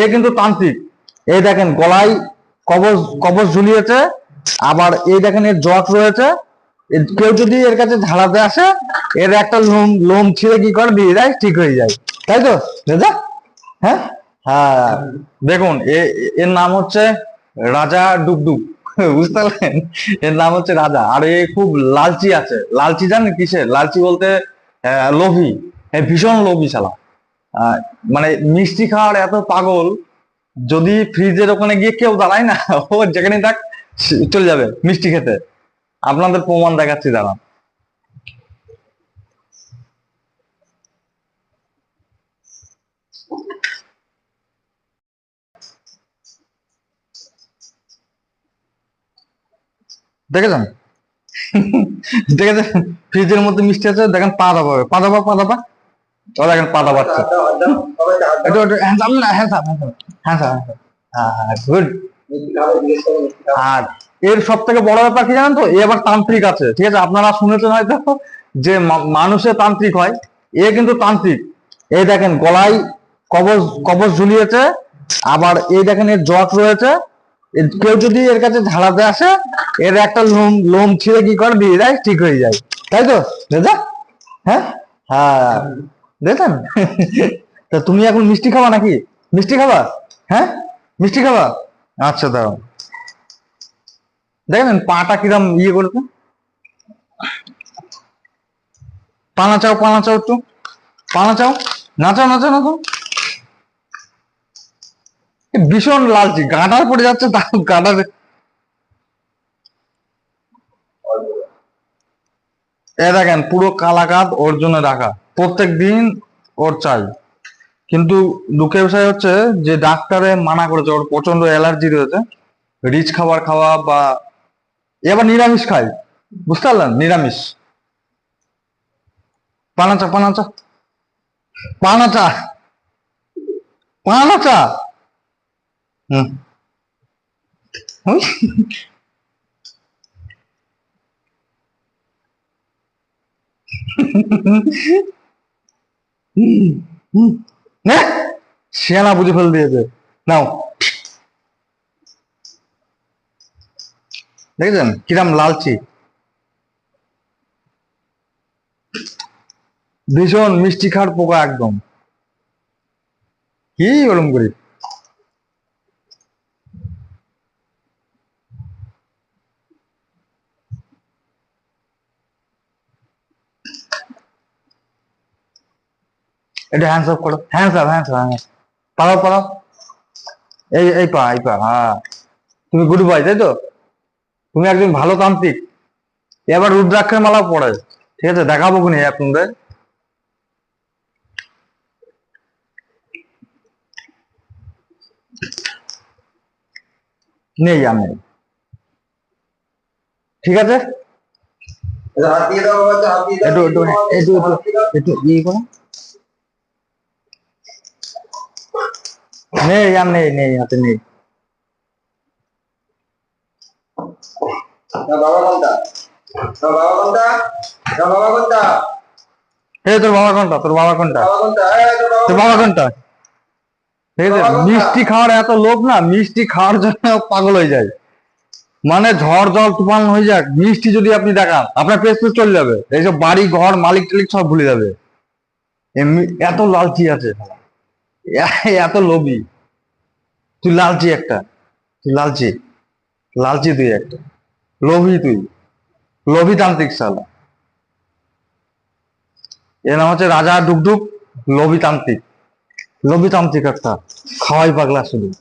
এ কিন্তু তান্ত্রিক। এই দেখেন, গলায় কবচ কবচ ঝুলিয়েছে, আবার এই দেখেন এর জট রয়েছে। কেউ যদি এর কাছে ঝাড়াতে আসে, এর একটা লোম লোম ছিঁড়ে কি করে? দিয়ে দেয় ঠিক হয়ে যায়। তাই তো হ্যাঁ? হ্যাঁ। দেখুন এর নাম হচ্ছে রাজা ডুগডুগ। বুঝতে পারলেন? এর নাম হচ্ছে রাজা। আর এ খুব লালচি আছে। লালচি জানেন কিসের? লালচি বলতে লোভী। ভীষণ লোভী শালা। মানে মিষ্টি খাওয়ার এত পাগল, যদি ফ্রিজের ওখানে গিয়ে কেউ দাঁড়ায় না, ও যেখানে থাক চলে যাবে মিষ্টি খেতে। আপনাদের প্রমাণ দেখাচ্ছি, দাঁড়ান। দেখেছেন? দেখেছেন? ফ্রিজের মধ্যে মিষ্টি আছে, দেখেন পা দাবাবে। পা দাবা পা দাবা ও দেখেন পা দাবাচ্ছে একটু একটু না হ্যান্ড হ্যাঁ হ্যাঁ গুড আর এর সব থেকে বড় ব্যাপার কি জানেন তো? এ আবার তান্ত্রিক আছে ঠিক আছে? আপনারা শুনেছেন হয়তো যে মানুষে তান্ত্রিক হয় এ কিন্তু তান্ত্রিক। এই দেখেন গলায় কবচ কবচ ঝুলিয়েছে আবার এই দেখেন এর জট রয়েছে। কেউ যদি এর কাছে ঝাড়াতে আসে এর একটা লোম লোম ছিঁড়ে কি করে? দিয়ে দেয় ঠিক হয়ে যায়। তাই তো? দাদা হ্যাঁ? হ্যাঁ। দেখেন? তা তুমি এখন মিষ্টি খাবা নাকি? মিষ্টি খাবা? হ্যাঁ? মিষ্টি খাবা? আচ্ছা দাঁড়াও। দেখেন পাটা কিরম ইয়ে করেছে। পানা চাও পানা চাও একটু। পানা চাও নাচাও নাচাও। নাচাও ভীষণ লালচি গাঁটার পড়ে যাচ্ছে তার গাঁটার এ দেখেন, পুরো কালাকাত ওর জন্য রাখা প্রত্যেক দিন ওর চাই। কিন্তু দুঃখের বিষয় হচ্ছে যে ডাক্তারে মানা করেছে, ওর প্রচণ্ড অ্যালার্জি রয়েছে। রিচ খাবার খাওয়া বা এ আবার নিরামিষ খায় বুঝতে পারলেন? নিরামিষ। পানাচা পানাচা। পানাচা। পানাচা। হুম। হুম। শিয়ানা বুঝে ফেল দিয়েছে। নাও। দেখেছেন? কিরাম লালচি। ভীষণ মিষ্টি খার পোকা একদম। কি ওরম করি এটা হ্যান্ডস আপ করো হ্যান্ডস আপ হ্যান্ডস আপ পালাও পালাও এই এই পা এই পা হ্যাঁ তুমি গুড বয় তাই তো তুমি একজন ভালো তান্ত্রিক এবার রুদ্রাক্ষের মালা পড়ে ঠিক আছে দেখাবো কোনি আপনাদের নেই আমি ঠিক আছে একটু একটু একটু একটু ইয়ে করো নেই আর নেই নেই হাতে নেই। তোর বাবা কোনটা? তোর বাবা কোনটা? তোর বাবা কোনটা? মিষ্টি খাওয়ার এত লোভ না মিষ্টি খাওয়ার জন্য পাগল হয়ে যায়। মানে ঝড় জল তুফান হয়ে যাক মিষ্টি যদি আপনি দেখান আপনার পেস পেস চলে যাবে। এইসব বাড়ি ঘর মালিক টালিক সব ভুলে যাবে। এত লালচি আছে। এত লোভী। তুই লালচি একটা। তুই লালচি। লালচি তুই একটা। লোভী তুই। লোভী তান্ত্রিক শালা। এর নাম হচ্ছে রাজা ডুকডুক, লোভী তান্ত্রিক। লোভী তান্ত্রিক একটা। খাওয়াই পাগলা শুধু।